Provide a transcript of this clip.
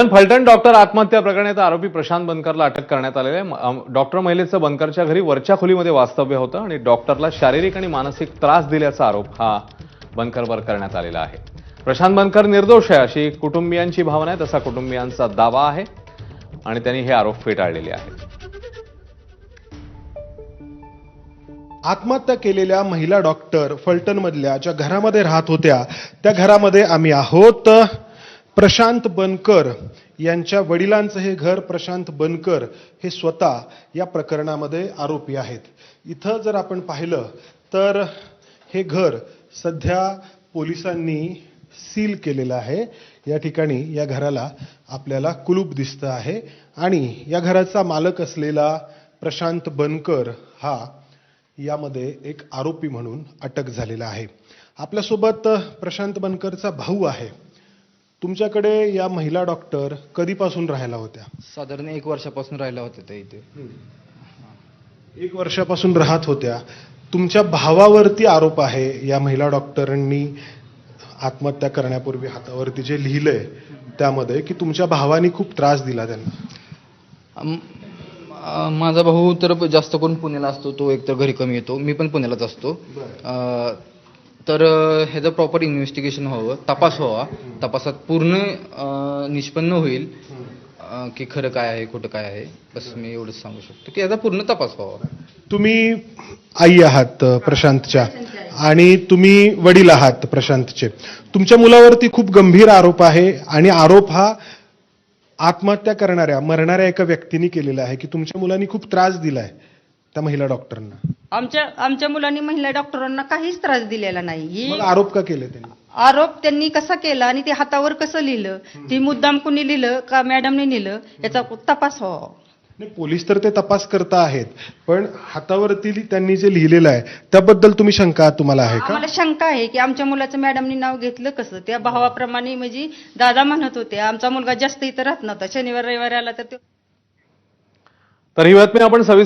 दरम्यान फलटण डॉक्टर आत्महत्या प्रकरणात आरोपी प्रशांत बनकरला अटक करण्यात आलेली आहे. डॉक्टर महिलेचं बनकरच्या घरी वरच्या खोलीमध्ये वास्तव्य होतं आणि डॉक्टरला शारीरिक आणि मानसिक त्रास दिल्याचा आरोप हा बनकरवर करण्यात आलेला आहे. प्रशांत बनकर निर्दोष आहे. अशी कुटुंबियांची भावना आहे. तसा कुटुंबियांचा दावा आहे आणि त्यांनी हे आरोप फेटाळलेले आहेत. आत्महत्या केलेल्या महिला डॉक्टर फलटणमधल्या ज्या घरामध्ये राहत होत्या त्या घरामध्ये आम्ही आहोत. प्रशांत बनकर यांच्या वडिलांचं हे घर प्रशांत बनकर हे स्वतः या प्रकरणामध्ये आरोपी आहेत. इथं जर आपण पाहिलं तर हे घर सध्या पोलिसांनी सील केलेलं आहे. या ठिकाणी या घराला आपल्याला कुलूप दिसतं आहे आणि या घराचा मालक असलेला प्रशांत बनकर हा यामध्ये एक आरोपी म्हणून अटक झालेला आहे. आपल्यासोबत प्रशांत बनकरचा भाऊ आहे. तुमच्याकडे या महिला डॉक्टर कधीपासून राहायला होत्या? साधारण एक वर्षापासून राहिला होते ते इथे. एक वर्षापासून राहत होत्या. तुमच्या भावावरती आरोप आहे या महिला डॉक्टरांनी आत्महत्या करण्यापूर्वी हातावरती जे लिहिलंय त्यामध्ये की तुमच्या भावानी खूप त्रास दिला त्यांना. अम, अ, माझा भाऊ तर जास्त करून पुण्याला असतो तो एकतर घरी कमी येतो मी पण पुण्यालाच असतो. अ, तर ह्याचं प्रॉपर इन्व्हेस्टिगेशन व्हावं तपास व्हावा तपासात पूर्ण निष्पन्न होईल की खरं काय आहे खोटं काय आहे बस मी एवढंच सांगू शकतो की याचा पूर्ण तपास व्हावा. तुम्ही आई आहात अ, प्रशांतच्या आणि तुम्ही वडील आहात प्रशांतचे. तुमच्या मुलावरती खूप गंभीर आरोप आहे आणि आरोप हा आत्महत्या करणाऱ्या मरणाऱ्या एका व्यक्तीने केलेला आहे की तुमच्या मुलांनी खूप त्रास दिला आहे त्या महिला डॉक्टरांना. आमच्या आमच्या मुलांनी महिला डॉक्टरांना काहीच त्रास दिलेला नाही. ही मग आरोप का केले त्यांनी? आरोप त्यांनी कसा केला आणि ते हातावर कसं लिहिलं? ती मुद्दाम कुणी लिहिलं का मॅडमने लिहिलं याचा तपास व्हावा नाही पोलीस तर ते तपास करता आहेत पण हातावरती लि- त्यांनी जे लिहिलेलं आहे त्याबद्दल तुम्ही शंका तुम्हाला आहे का? आम्हाला शंका आहे की आमच्या मुलाचं मॅडमनी नाव घेतलं कसं? त्या भावाप्रमाणे म्हणजे दादा म्हणत होते आमचा मुलगा जास्त इथं राहत नव्हता शनिवार रविवार आला तर तो तर ही बातमी आपण सविस्तर